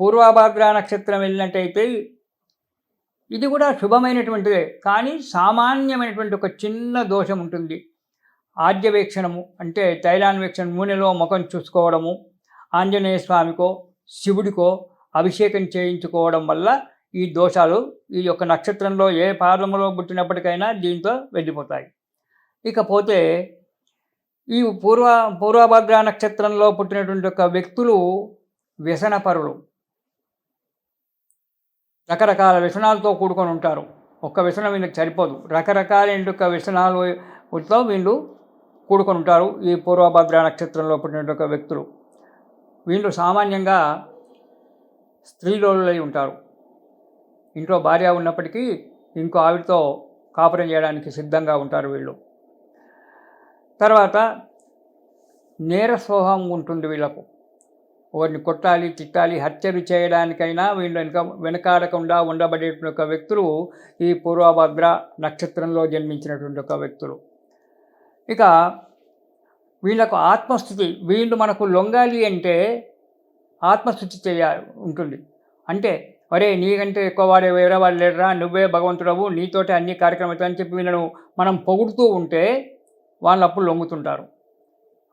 పూర్వాభాద్ర నక్షత్రం వెళ్ళినట్టయితే ఇది కూడా శుభమైనటువంటిదే. కానీ సామాన్యమైనటువంటి ఒక చిన్న దోషం ఉంటుంది. ఆద్యవేక్షణము అంటే తైలాన్వేక్షణ నూనెలో ముఖం చూసుకోవడము ఆంజనేయ స్వామికో శివుడికో అభిషేకం చేయించుకోవడం వల్ల ఈ దోషాలు ఈ యొక్క నక్షత్రంలో ఏ పాదములో పుట్టినప్పటికైనా దీంతో వెళ్ళిపోతాయి. ఇకపోతే ఈ పూర్వ పూర్వభద్ర నక్షత్రంలో పుట్టినటువంటి యొక్క వ్యక్తులు వ్యసనపరులు. రకరకాల వ్యసనాలతో కూడుకొని ఉంటారు. ఒక్క వ్యసనం వీళ్ళకి సరిపోదు. రకరకాల యొక్క వ్యసనాలతో వీళ్ళు కూడుకొని ఉంటారు. ఈ పూర్వభద్ర నక్షత్రంలో పుట్టినటువంటి వ్యక్తులు. వీళ్ళు సామాన్యంగా స్త్రీలోలై ఉంటారు. ఇంట్లో భార్య ఉన్నప్పటికీ ఇంకో ఆవిడతో కాపురం చేయడానికి సిద్ధంగా ఉంటారు వీళ్ళు. తర్వాత నేర స్వభావం ఉంటుంది వీళ్ళకు. వారిని కొట్టాలి తిట్టాలి హత్యలు చేయడానికైనా వీళ్ళు వెనుక వెనకాడకుండా ఉండబడేటువంటి ఒక వ్యక్తులు ఈ పూర్వభద్ర నక్షత్రంలో జన్మించినటువంటి ఒక వ్యక్తులు. ఇక వీళ్ళకు ఆత్మస్థుతి వీళ్ళు మనకు లొంగాలి అంటే ఆత్మస్థుతి చేయాలి ఉంటుంది. అంటే అరే నీకంటే ఎక్కువ వాడే వేరే వాళ్ళు లేడరా నువ్వే భగవంతుడవు నీతోటి అన్ని కార్యక్రమాలు అని చెప్పి వీళ్ళను మనం పొగుడుతూ ఉంటే వాళ్ళు అప్పుడు లొంగుతుంటారు.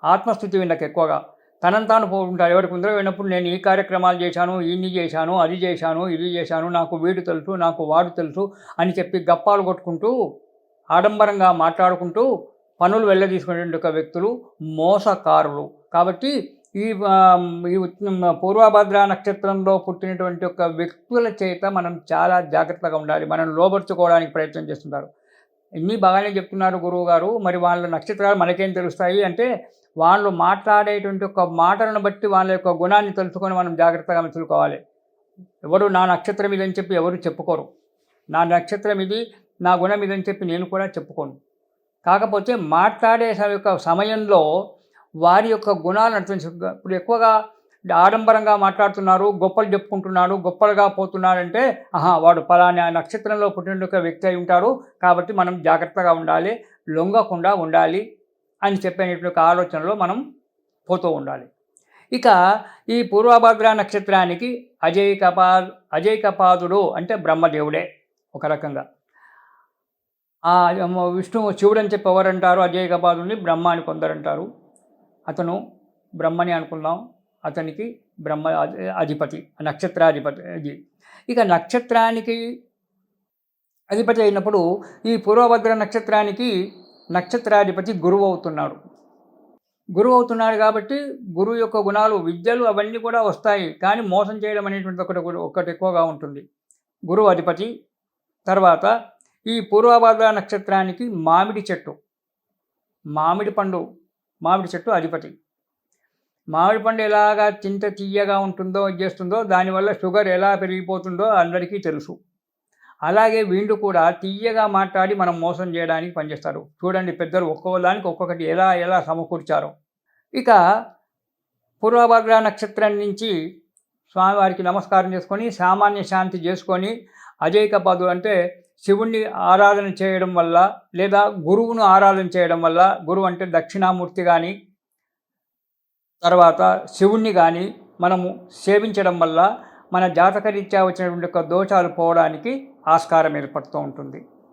ఆత్మస్థుతి వీళ్ళకి ఎక్కువగా. తనంతాను తాను ఎవరికి ముందర వెళ్ళినప్పుడు నేను ఈ కార్యక్రమాలు చేశాను ఇన్ని చేశాను అది చేశాను ఇది చేశాను నాకు వీడు తెలుసు నాకు వాడు తెలుసు అని చెప్పి గప్పాలు కొట్టుకుంటూ ఆడంబరంగా మాట్లాడుకుంటూ పనులు వెళ్ళదీసుకునేటువంటి ఒక వ్యక్తులు మోసకారులు. కాబట్టి ఈ ఈ పూర్వభద్ర నక్షత్రంలో పుట్టినటువంటి ఒక వ్యక్తుల చేత మనం చాలా జాగ్రత్తగా ఉండాలి. మనం లోబర్చుకోవడానికి ప్రయత్నం చేస్తుంటారు. ఇన్ని బాగానే చెప్తున్నారు గురువు గారు మరి వాళ్ళ నక్షత్రాలు మనకేం తెలుస్తాయి అంటే వాళ్ళు మాట్లాడేటువంటి ఒక మాటలను బట్టి వాళ్ళ యొక్క గుణాన్ని తెలుసుకొని మనం జాగ్రత్తగా మెచ్చుకోవాలి. ఎవరు నా నక్షత్రం ఇదని చెప్పి ఎవరు చెప్పుకోరు. నా నక్షత్రం ఇది నా గుణం ఇదని చెప్పి నేను కూడా చెప్పుకోను. కాకపోతే మాట్లాడే యొక్క సమయంలో వారి యొక్క గుణాలను అర్థం ఇప్పుడు ఎక్కువగా ఆడంబరంగా మాట్లాడుతున్నారు గొప్పలు చెప్పుకుంటున్నాడు గొప్పలుగా పోతున్నాడంటే ఆహా వాడు పలానా నక్షత్రంలో పుట్టిన వ్యక్తి అయి ఉంటాడు. కాబట్టి మనం జాగ్రత్తగా ఉండాలి లొంగకుండా ఉండాలి అని చెప్పేటువంటి ఆలోచనలో మనం పోతూ ఉండాలి. ఇక ఈ పూర్వభద్ర నక్షత్రానికి అజయ్ కపా అజయ్ కపాదుడు అంటే బ్రహ్మదేవుడే ఒక రకంగా. ఆ విష్ణు శివుడు అని చెప్పి ఎవరంటారు? అజయ్ కపాదుని బ్రహ్మ అని కొందరంటారు. అతను బ్రహ్మని అనుకుందాం. అతనికి బ్రహ్మ అధిపతి నక్షత్రాధిపతి ఇది. ఇక నక్షత్రానికి అధిపతి అయినప్పుడు ఈ పూర్వభద్ర నక్షత్రానికి నక్షత్రాధిపతి గురువు అవుతున్నాడు. గురువు అవుతున్నాడు కాబట్టి గురువు యొక్క గుణాలు విద్యలు అవన్నీ కూడా వస్తాయి. కానీ మోసం చేయడం అనేటువంటి ఒకటి ఒకటి ఎక్కువగా ఉంటుంది. గురువు అధిపతి తర్వాత ఈ పూర్వభద్ర నక్షత్రానికి మామిడి చెట్టు. మామిడి పండు మామిడి చెట్టు అధిపతి. మామిడి పండు ఎలాగా చింత తీయగా ఉంటుందో చేస్తుందో దానివల్ల షుగర్ ఎలా పెరిగిపోతుందో అందరికీ తెలుసు. అలాగే వీళ్ళు కూడా తీయగా మాట్లాడి మనం మోసం చేయడానికి పనిచేస్తారు. చూడండి పెద్దలు ఒక్కొక్కదానికి ఒక్కొక్కటి ఎలా ఎలా సమకూర్చారో. ఇక పూర్వభద్ర నక్షత్రం నుంచి స్వామివారికి నమస్కారం చేసుకొని సామాన్య శాంతి చేసుకొని అజైక పదు అంటే శివుణ్ణి ఆరాధన చేయడం వల్ల లేదా గురువును ఆరాధన చేయడం వల్ల గురువు అంటే దక్షిణామూర్తి కానీ తర్వాత శివుణ్ణి కానీ మనము సేవించడం వల్ల మన జాతకరీత్యా వచ్చినటువంటి యొక్క దోషాలు పోవడానికి ఆస్కారం ఏర్పడుతూ ఉంటుంది.